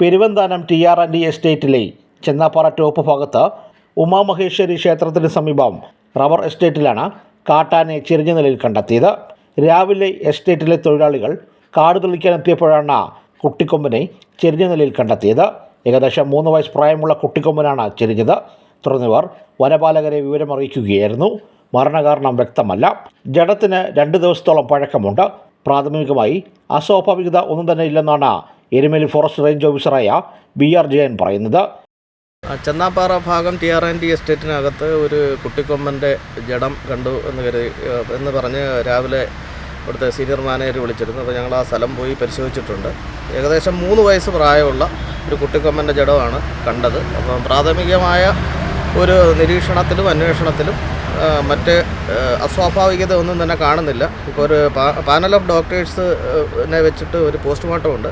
Peruvanthanam T R and എസ്റ്റേറ്റിലെ Chennappara top ഭാഗത്ത് ഉമാമഹേശ്വരി ക്ഷേത്രത്തിന് സമീപം റബ്ബർ എസ്റ്റേറ്റിലാണ് കാട്ടാനെ ചെരിഞ്ഞ നിലയിൽ കണ്ടെത്തിയത്. രാവിലെ എസ്റ്റേറ്റിലെ തൊഴിലാളികൾ കാട് തെളിക്കാനെത്തിയപ്പോഴാണ് കുട്ടിക്കൊമ്പനെ ചെരിഞ്ഞ നിലയിൽ കണ്ടെത്തിയത്. ഏകദേശം മൂന്ന് വയസ്സ് പ്രായമുള്ള കുട്ടിക്കൊമ്പനാണ് ചെരിഞ്ഞത്. തുടർന്നിവർ വനപാലകരെ വിവരമറിയിക്കുകയായിരുന്നു. മരണകാരണം വ്യക്തമല്ല. ജഡത്തിന് രണ്ട് ദിവസത്തോളം പഴക്കമുണ്ട്. പ്രാഥമികമായി അസ്വാഭാവികത ഒന്നും തന്നെ ഇല്ലെന്നാണ് എരുമേലി ഫോറസ്റ്റ് റേഞ്ച് ഓഫീസറായ ബി ആർ ജയൻ പറയുന്നത്. ചെന്നാപ്പാറ ഭാഗം ടി ആർ എൻ ടി എസ്റ്റേറ്റിനകത്ത് ഒരു കുട്ടിക്കൊമ്പന്റെ ജഡം കണ്ടു എന്ന് കരുതി എന്ന് പറഞ്ഞ് രാവിലെ ഇവിടുത്തെ സീനിയർ മാനേജർ വിളിച്ചിരുന്നു. അപ്പോൾ ഞങ്ങൾ ആ സ്ഥലം പോയി പരിശോധിച്ചിട്ടുണ്ട്. ഏകദേശം മൂന്ന് വയസ്സ് പ്രായമുള്ള ഒരു കുട്ടിക്കൊമ്പന്റെ ജഡമാണ് കണ്ടത്. അപ്പം പ്രാഥമികമായ ഒരു നിരീക്ഷണത്തിലും അന്വേഷണത്തിലും മറ്റ് അസ്വാഭാവികത ഒന്നും തന്നെ കാണുന്നില്ല. ഇപ്പോൾ ഒരു പാനൽ ഓഫ് ഡോക്ടേഴ്സിനെ വെച്ചിട്ട് ഒരു പോസ്റ്റ്മോർട്ടം ഉണ്ട്.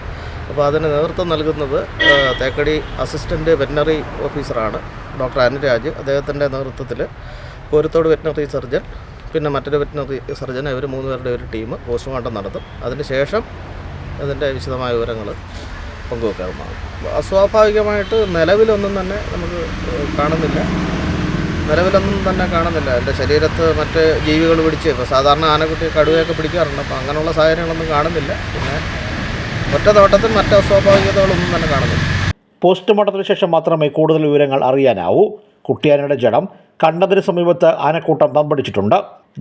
അപ്പോൾ അതിന് നേതൃത്വം നൽകുന്നത് തേക്കടി അസിസ്റ്റന്റ് വെറ്റിനറി ഓഫീസറാണ് ഡോക്ടർ അനുരാജ്. അദ്ദേഹത്തിന്റെ നേതൃത്വത്തിൽ കോരത്തോട് വെറ്റിനറി സർജൻ പിന്നെ മറ്റൊരു വെറ്റിനറി സർജൻ ഇവർ മൂന്ന് പേരുടെ ഒരു ടീം പോസ്റ്റ്മോർട്ടം നടത്തും. അതിനുശേഷം അതിന്റെ വിശദമായ വിവരങ്ങൾ പങ്കുവെക്കാവുന്നതാണ്. അസ്വാഭാവികമായിട്ട് നിലവിലൊന്നും തന്നെ നമുക്ക് കാണുന്നില്ല. നിലവിലൊന്നും തന്നെ കാണുന്നില്ല. എന്റെ ശരീരത്ത് മറ്റ് ജീവികൾ പിടിച്ച് ഇപ്പോൾ സാധാരണ ആനക്കുട്ടി കടുവയൊക്കെ പിടിക്കാറുണ്ട് അപ്പോൾ അങ്ങനെയുള്ള സാഹചര്യങ്ങളൊന്നും കാണുന്നില്ല. പിന്നെ ഒറ്റ തോട്ടത്തിൽ മറ്റ് അസ്വാഭാവികതകളൊന്നും തന്നെ കാണുന്നില്ല. പോസ്റ്റ്മോർട്ടത്തിന് ശേഷം മാത്രമേ കൂടുതൽ വിവരങ്ങൾ അറിയാനാവൂ. കുട്ടിയാനയുടെ ജഡം കണ്ടതിന് സമീപത്ത് ആനക്കൂട്ടം തമ്പടിച്ചിട്ടുണ്ട്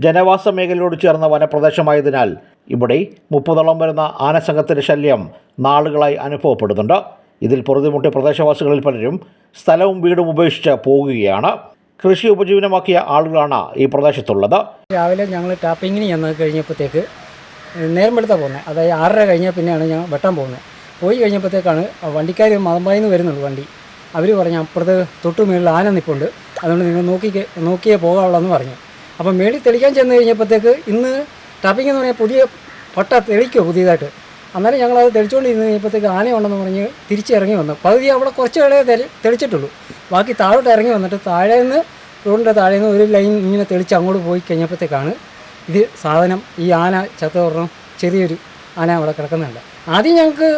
ജനവാസ മേഖലയോട് ചേർന്ന വനപ്രദേശമായതിനാൽ ഇവിടെ മുപ്പതോളം വരുന്ന ആനസംഘത്തിന്റെ ശല്യം നാളുകളായി അനുഭവപ്പെടുന്നുണ്ട്. ഇതിൽ പൊറുതിമുട്ടിയ പ്രദേശവാസികളിൽ പലരും സ്ഥലവും വീടും ഉപേക്ഷിച്ച് പോകുകയാണ്. കൃഷി ഉപജീവനമാക്കിയ ആളുകളാണ് ഈ പ്രദേശത്തുള്ളത്. രാവിലെ ഞങ്ങൾ ടാപ്പിങ്ങിന് ചെന്ന് കഴിഞ്ഞപ്പോഴത്തേക്ക് നേരം വെളുത്ത പോകുന്നത് അതായത് ആറര കഴിഞ്ഞാൽ പിന്നെയാണ് ഞാൻ വെട്ടാൻ പോകുന്നത് പോയി കഴിഞ്ഞപ്പോഴത്തേക്കാണ് വണ്ടിക്കാർ മതമ്പായിന്ന് വരുന്നുള്ളൂ വണ്ടി. അവർ പറഞ്ഞു അപ്പുറത്ത് തൊട്ട് മുകളിൽ ആന നിൽപ്പുണ്ട് അതുകൊണ്ട് നിങ്ങൾ നോക്കി നോക്കിയേ പോകാവുള്ളൂ എന്ന് പറഞ്ഞു. അപ്പം മേളിൽ തെളിക്കാൻ ചെന്ന് കഴിഞ്ഞപ്പോഴത്തേക്ക് ഇന്ന് ടാപ്പിംഗ് എന്ന് പറഞ്ഞാൽ പുതിയ പൊട്ട തെളിക്കുമോ പുതിയതായിട്ട്. അന്നേരം ഞങ്ങളത് തെളിച്ചുകൊണ്ട് ഇരുന്ന് കഴിഞ്ഞപ്പോഴത്തേക്ക് ആനയുണ്ടെന്ന് പറഞ്ഞ് തിരിച്ചിറങ്ങി വന്നു. പകുതി അവിടെ കുറച്ച് തെളി തെളിച്ചിട്ടുള്ളൂ. ബാക്കി താഴോട്ട് ഇറങ്ങി വന്നിട്ട് താഴെ നിന്ന് റോഡിന്റെ താഴെ നിന്ന് ഒരു ലൈൻ ഇങ്ങനെ തെളിച്ച് അങ്ങോട്ട് പോയി കഴിഞ്ഞപ്പോഴത്തേക്കാണ് ഇത് സാധനം ഈ ആന ചത്ത പറഞ്ഞു ചെറിയൊരു ആന അവിടെ കിടക്കുന്നുണ്ട്. ആദ്യം ഞങ്ങൾക്ക്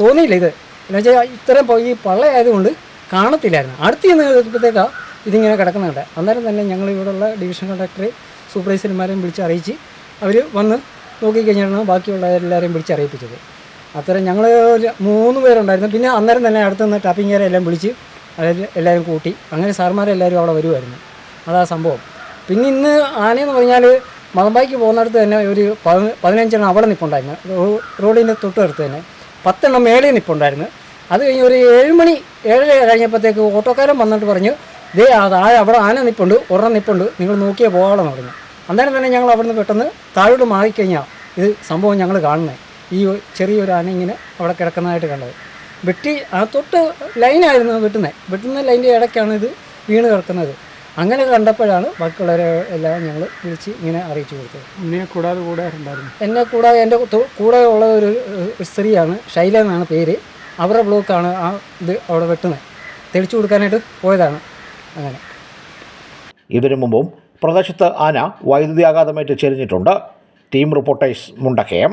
തോന്നിയില്ല ഇത്. എന്ന് വെച്ചാൽ ഇത്രയും ഈ പള്ളയായതുകൊണ്ട് കാണത്തില്ലായിരുന്നു. അടുത്ത് ചെന്ന് കഴിഞ്ഞപ്പോഴത്തേക്കാണ് ഇതിങ്ങനെ കിടക്കുന്നുണ്ട്. അന്നേരം തന്നെ ഞങ്ങൾ ഇവിടെയുള്ള ഡിവിഷൻ കണ്ടക്ടറെ സൂപ്പർവൈസർമാരെയും വിളിച്ച് അറിയിച്ച് അവർ വന്ന് നോക്കിക്കഴിഞ്ഞാണ് ബാക്കിയുള്ള എല്ലാവരെയും വിളിച്ച് അറിയിപ്പിച്ചത്. അത്തരം ഞങ്ങൾ മൂന്ന് പേരുണ്ടായിരുന്നു. പിന്നെ അന്നേരം തന്നെ അടുത്ത് നിന്ന് ടാപ്പിങ്ങുകാരെ എല്ലാം വിളിച്ച് അതായത് എല്ലാവരും കൂട്ടി. അങ്ങനെ സാർമാരെല്ലാവരും അവിടെ വരുമായിരുന്നു അതാ സംഭവം. പിന്നെ ഇന്ന് ആനയെന്ന് പറഞ്ഞാൽ മതമ്പായിക്ക് പോകുന്നിടത്ത് തന്നെ ഒരു പതി- പതിനഞ്ചെണ്ണം അവിടെ നിൽപ്പുണ്ടായിരുന്നു റോഡിന്റെ തൊട്ടടുത്ത് തന്നെ പത്തെണ്ണം മേളിൽ നിൽപ്പുണ്ടായിരുന്നു അത് കഴിഞ്ഞ് ഒരു ഏഴ് മണി ഏഴര കഴിഞ്ഞപ്പോഴത്തേക്ക് ഓട്ടോക്കാരൻ വന്നിട്ട് പറഞ്ഞു ദേ താഴെ അവിടെ ആന നിൽപ്പുണ്ട് ഒരെണ്ണം നിൽപ്പുണ്ട് നിങ്ങൾ നോക്കിയേ പോകാമെന്ന് പറഞ്ഞു. അന്നേരം തന്നെ ഞങ്ങൾ അവിടുന്ന് പെട്ടെന്ന് താഴോട്ട് മാറിക്കഴിഞ്ഞാൽ ഇത് സംഭവം ഞങ്ങൾ കാണുന്നത് ഈ ചെറിയൊരു ആന ഇങ്ങനെ അവിടെ കിടക്കുന്നതായിട്ട് കണ്ടത്. വെട്ടി ആ തൊട്ട് ലൈനായിരുന്നു വെട്ടുന്നത് വെട്ടുന്ന. ലൈന്റെ ഇടയ്ക്കാണ് ഇത് വീണ് കിടക്കുന്നത്. അങ്ങനെ കണ്ടപ്പോഴാണ് ബാക്കിയുള്ളവരെ എല്ലാം ഞങ്ങൾ വിളിച്ച് ഇങ്ങനെ അറിയിച്ചു കൊടുത്തത്. എന്നെ കൂടാതെ കൂടെ എന്നെ കൂടാതെ എന്റെ കൂടെ ഉള്ള ഒരു ഒരു സ്ത്രീയാണ് ശൈല എന്നാണ് പേര്. അവരുടെ ബ്ലോക്കാണ് ആ ഇത് അവിടെ വെട്ടുന്നത്. തെളിച്ചു കൊടുക്കാനായിട്ട് പോയതാണ് അങ്ങനെ. ഇതിനു മുമ്പും പ്രദേശത്ത് ആന വൈദ്യുതി ആഘാതമേറ്റ് ചെരിഞ്ഞിട്ടുണ്ട്. Team reporters Mundakayam.